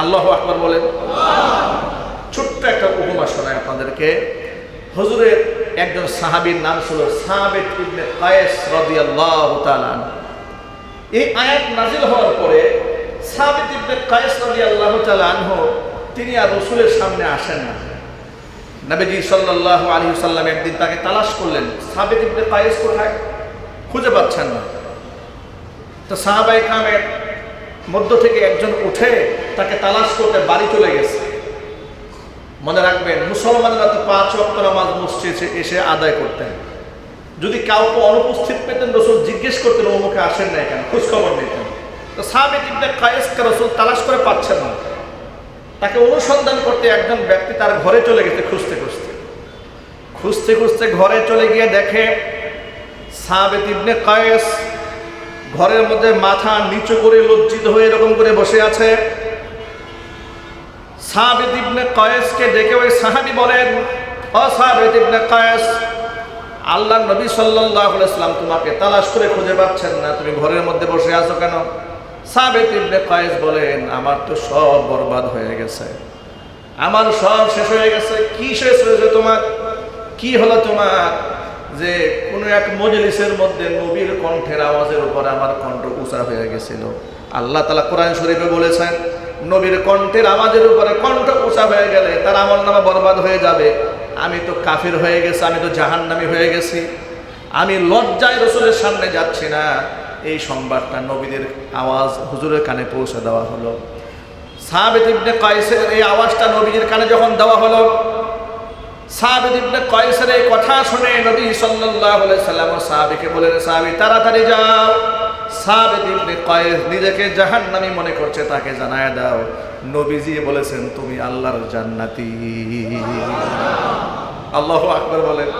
আল্লাহ আকবর বলেন। ছোট্ট একটা উপমা শোনায় আপনাদেরকে। হজুরের একজন সাহাবীর নাম ছিল সাহাবেদ ইবনে কায়েস রাদিয়াল্লাহু তাআলা আনহু। এই আয়াত নাজিল হওয়ার পরে সাহাবেদ ইবনে কায়েস রাদিয়াল্লাহু তাআলা আনহু তিনি আর রসুলের সামনে আসেন না। নবীজি সাল্লাল্লাহু আলাইহি সাল্লাম একদিন তাকে তালাশ করলেন সাহাবেদ ইবনে কায়েস কোথায়? খুঁজে পাচ্ছেন না। তো সাহাবাই কামের মধ্য থেকে একজন উঠে তাকে তালাশ করতে বাড়ি চলে গেছে। মনে রাখবেন, মুসলমানরা তো পাঁচ অক্ট নামাজ মসজিদে এসে আদায় করতেন। যদি কাউকে অনুপস্থিত পেতেন, রসুল জিজ্ঞেস করতেন অমুখে আসেন না কেন? খোঁজখবর নিতেন। তো ইবনে কায়েসকে রসুল তালাশ করে পাচ্ছেন না। তাকে অনুসন্ধান করতে একজন ব্যক্তি তার ঘরে চলে গেছে খুঁজতে খুঁজতে। খুঁজতে খুঁজতে ঘরে চলে গিয়ে দেখে সাহাবেদ ইবনে কায়েস ঘরের মধ্যে মাথা নিচু করে লজ্জিত হয়ে এরকম করে বসে আছে। সাহাবেদ ইবনে কয়েসকে ডেকে ওই সাহাবি বলেন, ও সাহাবেদ ইবনে কয়েস আল্লাহ নবী সাল্লাল্লাহু আলাইহি সাল্লাম তোমাকে তালাশ করে খুঁজে পাচ্ছেন না, তুমি ঘরের মধ্যে বসে আছো কেন? সাহাবেদ ইবনে কয়েস বলেন, আমার তো সব বরবাদ হয়ে গেছে। আমার সব শেষ হয়ে গেছে। কি শেষ হয়েছে তোমার? কি হলো তোমার? যে কোনো এক মজলিসের মধ্যে নবীর কণ্ঠের আওয়াজের উপর আমার কণ্ঠ উঁচা হয়ে গেছিল। আল্লাহ তালা কোরআন শরীফে বলেছেন নবীর কণ্ঠের আওয়াজের উপরে কণ্ঠ উঁচা হয়ে গেলে তার আমল নামা বরবাদ হয়ে যাবে। আমি তো কাফির হয়ে গেছি, আমি তো জাহান্নামি হয়ে গেছি। আমি লজ্জায় রসুলের সামনে যাচ্ছি না। এই সংবাদটা নবীদের আওয়াজ হুজুরের কানে পৌঁছে দেওয়া হলো। সাহাবেদ ইবনে কায়েসের এই আওয়াজটা নবীজির কানে যখন দেওয়া হলো সাহাবেদ ইবনে কয়েসের এই কথা শুনে নবী আলাইহি সাল্লাম সাহাবীকে বলেন সাহাবী, তাড়াতাড়ি যাও। সাহাবেদ ইবনে কয়েস মনে করছে, তাকে জানায় দাও, নবীজি বলেছেন, তুমি আল্লাহর জান্নাতি। আল্লাহু আকবার বলেন।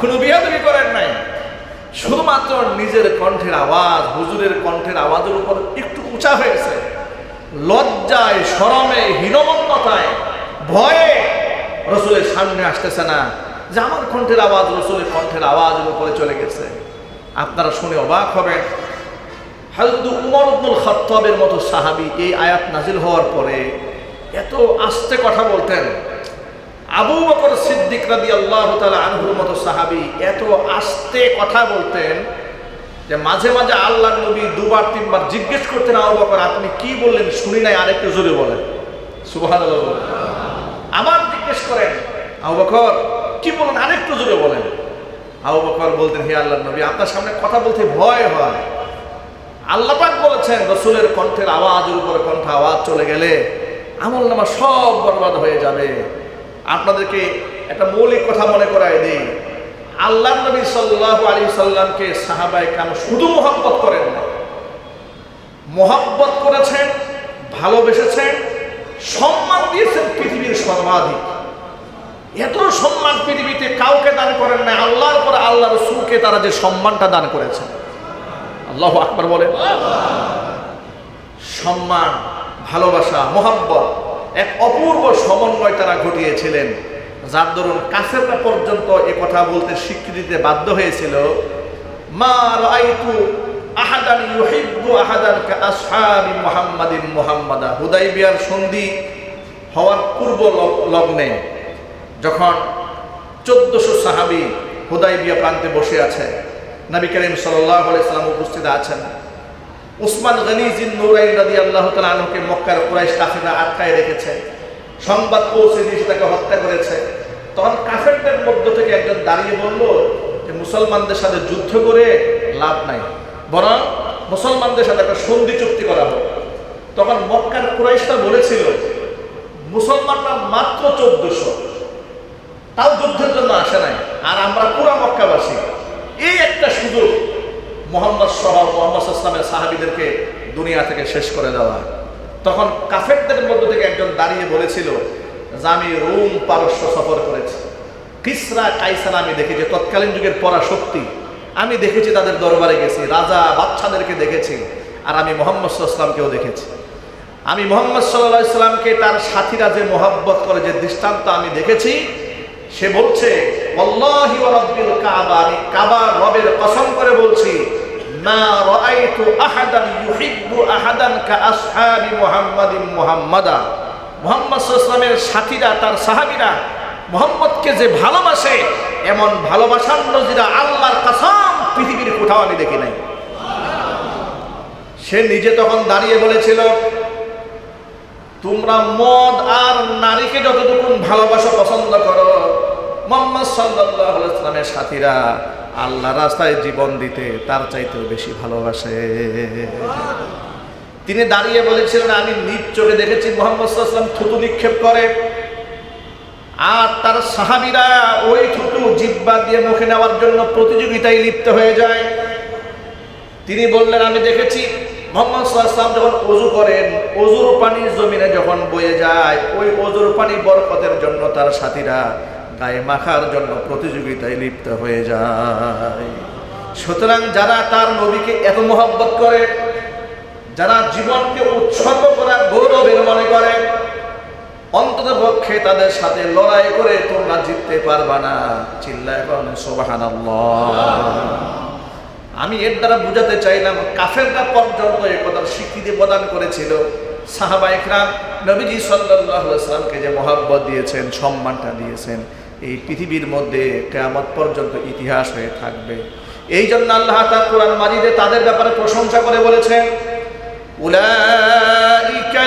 কোনো বিয়াদবি করেন নাই। শুধুমাত্র নিজের কণ্ঠের আওয়াজ, হুজুরের কণ্ঠের আওয়াজের উপর একটু উঁচা হয়েছে। লজ্জায়, শরমে, হীনমন্যতায়, ভয়ে রসুলের সামনে আসতেছে না, যে আমার কণ্ঠের আওয়াজ, রসুলের কণ্ঠের আওয়াজের উপরে চলে গেছে। আপনারা শুনে অবাক হবেন। হাজরত উমর আব্দুল খত্তাবের মতো সাহাবি এই আয়াত নাজিল হওয়ার পরে এত আস্তে কথা বলতেন। আবু বকর সিদ্দিক রাদি আল্লাহ আনহুর মতো সাহাবি এত আস্তে কথা বলতেন যে মাঝে মাঝে আল্লাহ নবী দুবার, তিনবার জিজ্ঞেস করতেন, আবু বকর, আপনি কি বললেন? শুনি নাই, আরেকটু জোরে বলেন। সুবাহ আবার জিজ্ঞেস করেন, আবু বকর, কি বলেন আরেকটু জোরে বলেন। আবু বকর বলতেন, হে আল্লাহ নবী, আপনার সামনে কথা বলতে ভয় হয়। আল্লাহ পাক বলেছেন, রসুলের কণ্ঠের আওয়াজের উপরে কণ্ঠ আওয়াজ চলে গেলে আমল নামা সব বরবাদ হয়ে যাবে। আপনাদেরকে একটা মৌলিক কথা মনে করাই দিই। আল্লাহ নবী সাল্লাহ আলী সাল্লামকে সাহাবাই কাম শুধু মোহাব্বত করেন না। মোহাব্বত করেছেন, ভালোবেসেছেন, সম্মান দিয়েছেন পৃথিবীর সর্বাধিক। এত সম্মান পৃথিবীতে কাউকে দান করেন না আল্লাহর পরে রসুলকে তারা যে সম্মানটা দান করেছেন আল্লাহ আকবর বলে। সম্মান, ভালোবাসা, মোহাব্বত, এক অপূর্ব সমন্বয় তারা ঘটিয়েছিলেন। যার দরুন কাফেররা পর্যন্ত এ কথা বলতে স্বীকৃতি দিতে বাধ্য হয়েছিল। মা হুদাইবিয়ার সন্ধি হওয়ার পূর্ব লগ্নে যখন চোদ্দশো সাহাবি হুদাইবিয়া প্রান্তে বসে আছে। নবী করিম আলাইহি সাল্লাম উপস্থিত আছেন। উসমান গনি জিন নুরাইন রাদি আল্লাহ তালকে মক্কার কুরাইশ কাফিরা আটকায় রেখেছে। সংবাদ পৌঁছে দিয়েছে তাকে হত্যা করেছে। তখন কাফেরদের মধ্য থেকে একজন দাঁড়িয়ে বলল যে, মুসলমানদের সাথে যুদ্ধ করে লাভ নাই। বরং মুসলমানদের সাথে একটা সন্ধি চুক্তি করা হোক। তখন মক্কার কুরাইশরা বলেছিল, মুসলমানরা মাত্র চোদ্দশো। তাও যুদ্ধের জন্য আসে নাই। আর আমরা পুরা মক্কাবাসী। এই একটা সুযোগ মোহাম্মদ সহ মোহাম্মদ ইসলামের সাহাবিদেরকে দুনিয়া থেকে শেষ করে দেওয়া তখন কাফেরদের মধ্য থেকে একজন দাঁড়িয়ে বলেছিল, যে আমি রোম পারস্য সফর করেছি। কিসরা কাইসার আমি দেখেছি তৎকালীন যুগের পরা শক্তি আমি দেখেছি তাদের দরবারে গেছি, রাজা বাচ্চাদেরকে দেখেছি, আর আমি মোহাম্মদ ইসলামকেও দেখেছি। আমি মোহাম্মদ সাল্লাহ ইসলামকে তার সাথীরা যে মোহাব্বত করে, যে দৃষ্টান্ত আমি দেখেছি সে বলছে, "ওয়াল্লাহি ওয়া রাব্বিল কাবা আমি কাবা রবের কসম করে বলছি, মা রাআইতু আহাদান ইউহিব্বু আহাদান কা আসহাবি মুহাম্মাদিন মুহাম্মাদা মুহাম্মদ সাল্লাল্লাহু সাথীরা, তার সাহাবীরা, মুহাম্মদকে যে ভালোবাসে, এমন ভালোবাসার নজিরা আল্লাহর কাসম পৃথিবীর কোথাও আমি দেখি নাই। সে নিজে তখন দাঁড়িয়ে বলেছিল তোমরা মদ আর নারীকে যতটুকু ভালোবাসা, পছন্দ করো। মোহাম্মদ সাল্লামের সাথীরা আল্লাহ রাস্তায় জীবন দিতে তার চাইতেও বেশি ভালোবাসে। তিনি দাঁড়িয়ে বলেছিলেন, আমি নিজ চোখে দেখেছি মোহাম্মদ সাল্লাম থুতু নিক্ষেপ করে। আর তার সাহাবিরা ওই থুতু জিব্বা দিয়ে মুখে নেওয়ার জন্য প্রতিযোগিতায় লিপ্ত হয়ে যায়। তিনি বললেন, আমি দেখেছি মোহাম্মদ সাল্লাম যখন অজু করেন অজুর পানি জমিনে যখন বয়ে যায়, ওই অজুর পানি বরকতের জন্য তার সাথীরা গায়ে মাখার জন্য প্রতিযোগিতায় লিপ্ত হয়ে যায়। সুতরাং যারা তার নবীকে এত মহব্বত করে, যারা জীবনকে উৎসর্গ করা গৌরবের মনে করে অন্তত পক্ষে তাদের সাথে লড়াই করে তোমরা জিততে পারবা না। চিল্লা এখন সোবাহান আমি এর দ্বারা বুঝাতে চাইলাম, কাফেররা পর্যন্ত এ কথার স্বীকৃতি প্রদান করেছিল। সাহাবা ইকরাম নবীজি সাল্লাহামকে যে মহাব্বত দিয়েছেন, সম্মানটা দিয়েছেন, এই পৃথিবীর মধ্যে কেয়ামত পর্যন্ত ইতিহাস হয়ে থাকবে। এই জন্য আল্লাহ তার কোরআন মাজিদে তাদের ব্যাপারে প্রশংসা করে বলেছেন উলাইকাল্লাযীনা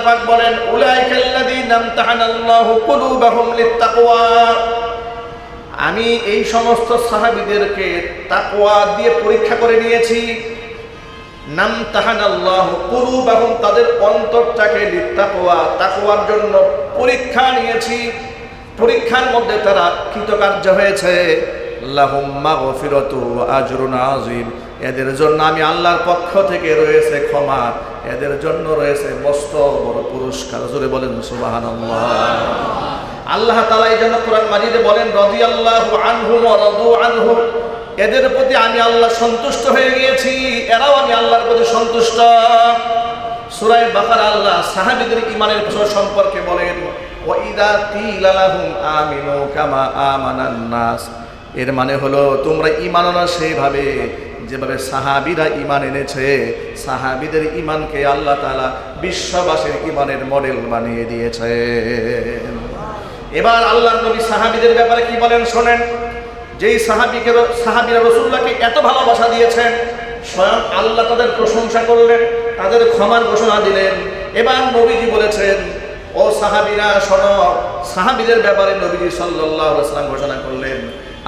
আল্লাহ পাক বলেন আমি এই সমস্ত সাহাবীদেরকে তাকওয়া দিয়ে পরীক্ষা করে নিয়েছি। নাম তাহানাল্লাহ কুলুবাহুম, তাদের অন্তরটাকে লিত্তাকওয়া, তাকওয়ার জন্য পরীক্ষা নিয়েছি। পরীক্ষার মধ্যে তারা কৃতকার্য হয়েছে। লাহুম মাগফিরাতু ওয়া আজরুন আযীম। এদের জন্য আমি আল্লাহর পক্ষ থেকে রয়েছে ক্ষমা। এদের জন্য রয়েছে মস্ত বড় পুরস্কার। জোরে বলেন, সুবহানাল্লাহ। আল্লাহ তালা এই জন্য কোরআন মাজিদে বলেন, রাদিয়াল্লাহু আনহুম ওয়া রাদু আনহু, এদের প্রতি আমি আল্লাহ সন্তুষ্ট হয়ে গিয়েছি, এরাও আমি আল্লাহর প্রতি সন্তুষ্ট। সুরাই বাকারা আল্লাহ সাহাবীদের বিষয় সম্পর্কে বলেন, ওয়া ইদা কিলা আমিনু কামা এর মানে হলো, তোমরা ঈমান আনো সেইভাবে। যেভাবে সাহাবিরা ইমান এনেছে, সাহাবিদের ইমানকে আল্লাহ তাআলা বিশ্ববাসীর ইমানের মডেল বানিয়ে দিয়েছে। এবার আল্লাহ নবী সাহাবীদের ব্যাপারে কি বলেন শোনেন, যেই সাহাবিকে সাহাবিরা রসুল্লাহকে এত ভালোবাসা দিয়েছেন, স্বয়ং আল্লাহ তাদের প্রশংসা করলেন, তাদের ক্ষমার ঘোষণা দিলেন। এবার নবীজি বলেছেন, ও সাহাবিরা, শোনো, সাহাবিদের ব্যাপারে নবীজি আলাইহি সাল্লাম ঘোষণা করলেন,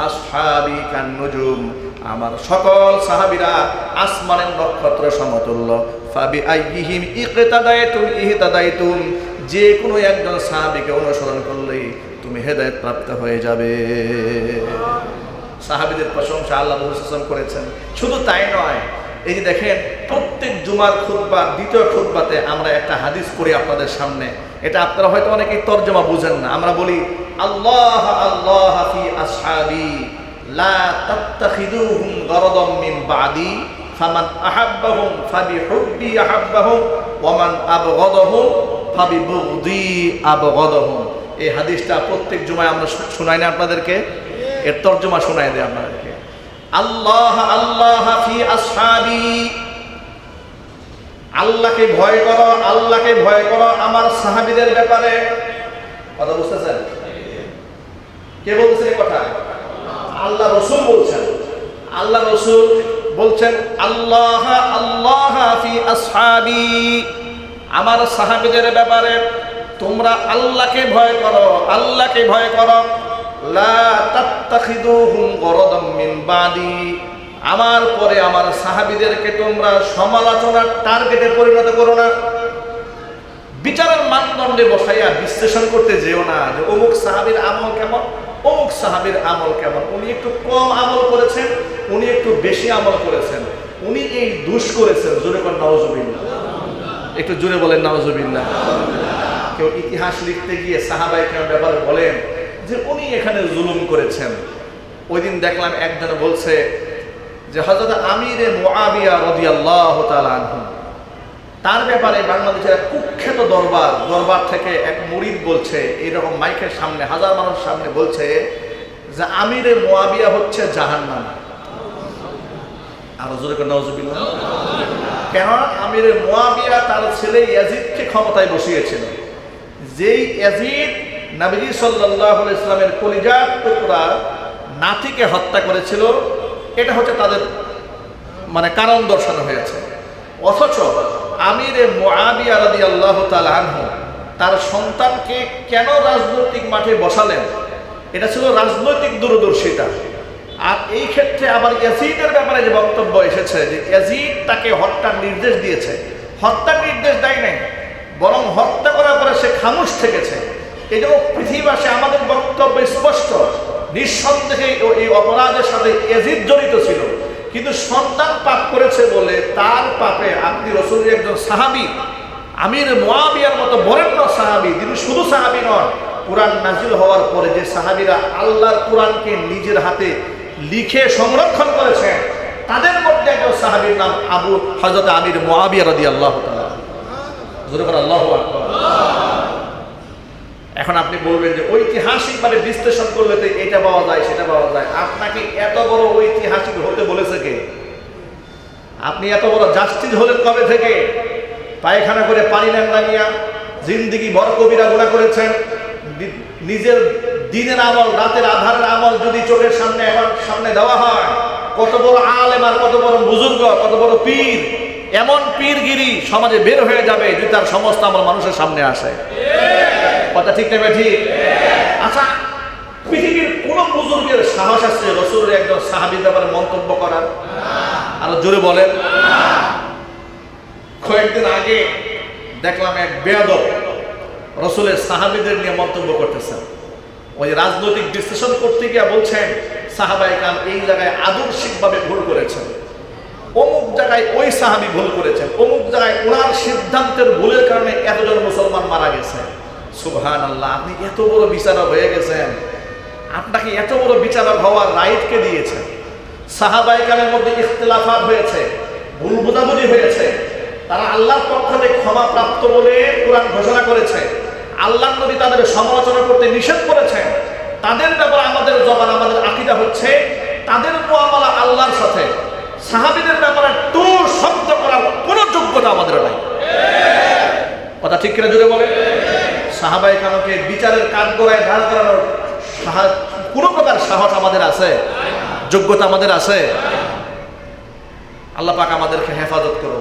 আসহাবি কান নুজুম আমার সকল সাহাবিরা আসমানের নক্ষত্র সমতুল্য। ফাবি আইহিম ইকতাদাইতুম ইহতাদাইতুম যে কোনো একজন সাহাবিকে অনুসরণ করলেই তুমি হেদায়েত প্রাপ্ত হয়ে যাবে। সাহাবিদের প্রশংসা আল্লাহ রসুল করেছেন। শুধু তাই নয়, এই যে দেখেন, প্রত্যেক জুমার খুতবার দ্বিতীয় খুতবাতে আমরা একটা হাদিস করি আপনাদের সামনে। এটা আপনারা হয়তো অনেকেই তর্জমা বুঝেন না। আমরা বলি, আল্লাহ আল্লাহ ফি আসহাবি। লা এই হাদিসটা প্রত্যেক আমরা শোনাই না আপনাদেরকে? এর তর্জমা শোনাই দেয় আপনাদেরকে। আল্লাহ আল্লাহ আল্লাহকে ভয় করো, আল্লাহকে ভয় করো আমার সাহাবীদের ব্যাপারে। কথা বুঝতেছেন? কে বলতেছেন কথা? আল্লাহ রসুল বলছেন। আল্লাহ রসুল বলছেন, আল্লাহ আল্লাহ আসহাবি। আমার সাহাবিদের ব্যাপারে তোমরা আল্লাহকে ভয় করো, আল্লাহকে ভয় করো। আমার পরে আমার সাহাবীদেরকে তোমরা সমালোচনার টার্গেটে পরিণত করো না। বিচারের মানদণ্ডে বসাইয়া বিশ্লেষণ করতে যেও না যে অমুক সাহাবীর আমল কেমন? অমুক সাহাবীর আমল কেমন? উনি একটু কম আমল করেছেন, উনি একটু বেশি আমল করেছেন। উনি এই দুষ করেছেন, জোরে কর নওয়াজুবিল্লাহ একটু জোরে বলেন নওয়াজুবিল্লাহ কেউ ইতিহাস লিখতে গিয়ে সাহাবাই কেন ব্যাপারে বলেন যে উনি এখানে জুলুম করেছেন। ওই দিন দেখলাম একজন বলছে যে হজরত আমিরে মুআবিয়া রাদিয়াল্লাহু তাআলা আনহু। তার ব্যাপারে বাংলাদেশের এক কুখ্যাত দরবার দরবার থেকে এক মুরিদ বলছে, এইরকম মাইকের সামনে, হাজার মানুষ সামনে বলছে যে আমিরে মোয়াবিয়া হচ্ছে জাহান্নাম। আরও জোরে করে নওয়াজুবিল্লাহ কেন আমিরে মোয়াবিয়া তার ছেলে ইয়াজিদকে ক্ষমতায় বসিয়েছিল? যেই ইয়াজিদ নবী সাল্লাল্লাহু আলাইহি ইসলামের কলিজার টুকরা নাতিকে হত্যা করেছিল, এটা হচ্ছে তাদের মানে কারণ দর্শানো হয়েছে। অথচ আমিরে মুআবিয়া রাদিয়াল্লাহু তাআলা আনহু, তার সন্তানকে কেন রাজনৈতিক মাঠে বসালেন? এটা ছিল রাজনৈতিক দূরদর্শিতা। আর এই ক্ষেত্রে আবার ইয়াজিদের ব্যাপারে যে বক্তব্য এসেছে, যে ইয়াজিদ তাকে হত্যার নির্দেশ দিয়েছে। হত্যার নির্দেশ দেয় নাই, বরং হত্যা করার পরে সে খামুশ থেকেছে জন্য পৃথিবীবাসী আমাদের বক্তব্য স্পষ্ট। নিঃসন্দেহে এই অপরাধের সাথে এজিদ জড়িত ছিল। কিন্তু সন্তান পাপ করেছে বলে তার পাপে আপনি রসুলের একজন সাহাবি, আমির মোয়াবিয়ার মতো বরেণ্য সাহাবি তিনি শুধু সাহাবি নন, কোরআন নাজিল হওয়ার পরে যে সাহাবিরা আল্লাহর কোরআনকে নিজের হাতে লিখে সংরক্ষণ করেছেন, তাদের মধ্যে একজন সাহাবীর নাম আবু হজরত আমির মোয়াবিয়া রদি আল্লাহ আল্লাহ। এখন আপনি বলবেন যে ঐতিহাসিক ঐতিহাসিকভাবে বিশ্লেষণ করলে তো এটা পাওয়া যায়, সেটা পাওয়া যায়। আপনাকে এত বড় ঐতিহাসিক হতে বলেছে কে? আপনি এত বড় জাস্টিস হলেন কবে থেকে? পায়খানা করে পানি নেন নামিয়া জিন্দিগি বড় কবিরা গুণা করেছেন। নিজের দিনের আমল, রাতের আধারের আমল যদি চোখের সামনে এখন সামনে দেওয়া হয়, কত বড় আলেম আর কত বড় বুজুর্গ, কত বড় পীর, এমন পীরগিরি সমাজে বের হয়ে যাবে যদি তার সমস্ত আমল মানুষের সামনে আসে। কথা ঠিক নেবে ঠিক? আচ্ছা পৃথিবীর কোন বুজুর্গের সাহস আছে রসুলের একজন সাহাবির ব্যাপারে মন্তব্য করার? আরও জোরে বলেন। কয়েকদিন আগে দেখলাম এক বেয়াদব রসুলের সাহাবিদের নিয়ে মন্তব্য করতেছেন ওই রাজনৈতিক বিশ্লেষণ করতে গিয়ে বলছেন, সাহাবাই কাম এই জায়গায় আদর্শিকভাবে ভুল করেছেন। অমুক জায়গায় ওই সাহাবি ভুল করেছেন। অমুক জায়গায় ওনার সিদ্ধান্তের ভুলের কারণে এতজন মুসলমান মারা গেছে। সুবহান আল্লাহ আপনি এত বড় বিচারক হয়ে গেছেন। আপনাকে এত বড় বিচারক হওয়ার রাইটকে দিয়েছেন সাহাবাই কামের মধ্যে ইখতলাফাত হয়েছে, ভুল বোঝাবুঝি হয়েছে। তারা আল্লাহর পক্ষ থেকে ক্ষমা প্রাপ্ত বলে কোরআন ঘোষণা করেছে। আল্লাহ নবী তাদের সমালোচনা করতে নিষেধ করেছেন তাদের ব্যাপারে আমাদের জবান, আমাদের আকিদা হচ্ছে, তাদের মোয়ামলা আল্লাহর সাথে। সাহাবিদের ব্যাপারে টু শব্দ করার কোনো যোগ্যতা আমাদের নাই। কথা ঠিক কিনা জুড়ে বলে সাহাবাই কানকে বিচারের কাঠ গোড়ায় ধার করানোর কোনো প্রকার সাহস আমাদের আছে? যোগ্যতা আমাদের আছে? আল্লাহ পাক আমাদেরকে হেফাজত করো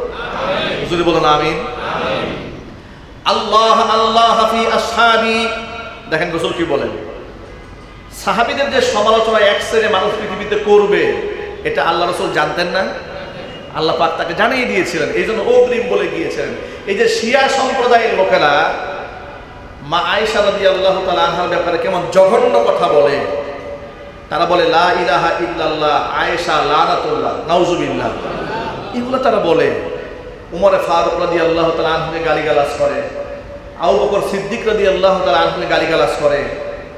যদি বলুন, আমিন। আল্লাহ আল্লাহ হাফি আসহাবি। দেখেন গোসল কি বলেন? সাহাবিদের যে সমালোচনা এক শ্রেণি মানুষ পৃথিবীতে করবে, এটা আল্লাহ রসুল জানতেন না। আল্লাহ পাক তাকে জানিয়ে দিয়েছিলেন, এই জন্য অগ্রিম বলে গিয়েছিলেন। এই যে শিয়া সম্প্রদায়ের লোকেরা মা আয়েশা রাদি আল্লাহ তালা আনহার ব্যাপারে কেমন জঘন্য কথা বলে। তারা বলে, লা ইলাহা ইল্লাল্লাহ, আয়েশা লানাতুল্লাহ, নাউজুবিল্লাহ। এগুলো তারা বলে। উমরে ফারুক রাদি আল্লাহ তালা আনহুকে গালিগালাজ করে। আবু বকর সিদ্দিক রাদি আল্লাহ তালা আনহুকে গালিগালাজ করে।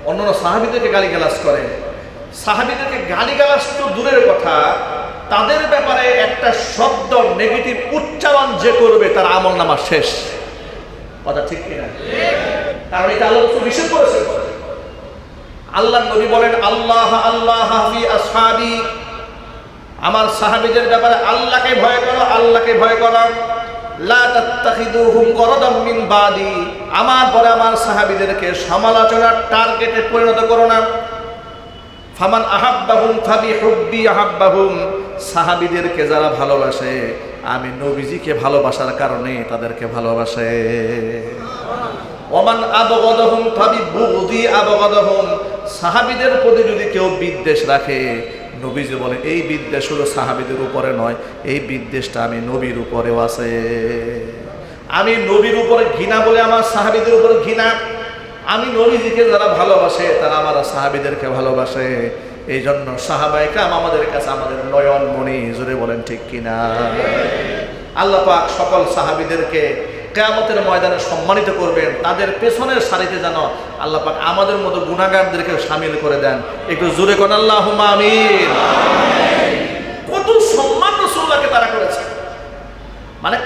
অন্যান্য সাহাবিদেরকে গালিগালাজ করে। সাহাবিদেরকে গালিগালাজ তো দূরের কথা। তাদের ব্যাপারে একটা শব্দ নেগেটিভ উচ্চারণ যে করবে, তার আমল নামা শেষ। কথা ঠিক কিনা? কারণ এটা আল্লাহ নিষেধ করেছেন আল্লাহ নবী বলেন, আল্লাহ আল্লাহ আসহাবি। আমার সাহাবিদের ব্যাপারে আল্লাহকে ভয় করো, আল্লাহকে ভয় করো। আমার আমার সাহাবীদেরকে সমালোচনার টার্গেটে পরিণত করো না। সাহাবীদেরকে যারা ভালোবাসে, আমি নবীজিকে ভালোবাসার কারণে তাদেরকে ভালোবাসে। ওমান আবগদহুম ফাবি বুগদি আবগদহুম। সাহাবীদের প্রতি যদি কেউ বিদ্বেষ রাখে, নবীজি বলে, এই বিদ্বেষ হলো সাহাবীদের উপরে নয়, এই বিদ্বেষটা আমি নবীর উপরেও আছে। আমি নবীর উপরে ঘৃণা বলে আমার সাহাবিদের উপরে ঘৃণা। আমি নবীজিকে যারা ভালোবাসে, তারা আমার সাহাবিদেরকে ভালোবাসে। এই জন্য সাহাবাইকাম আমাদের কাছে আমাদের নয়ন মণি জুড়ে বলেন ঠিক কিনা? আল্লাহ পাক সকল সাহাবিদেরকে কেয়ামতের ময়দানে সম্মানিত করবেন। তাদের পেছনের সারিতে যেন আল্লাহ পাক আমাদের মতো গুণাগারদেরকে সামিল করে দেন। একটু জুড়ে কোন আল্লাহ কত সম্মান রসুল্লাহকে তারা করেছে। মানে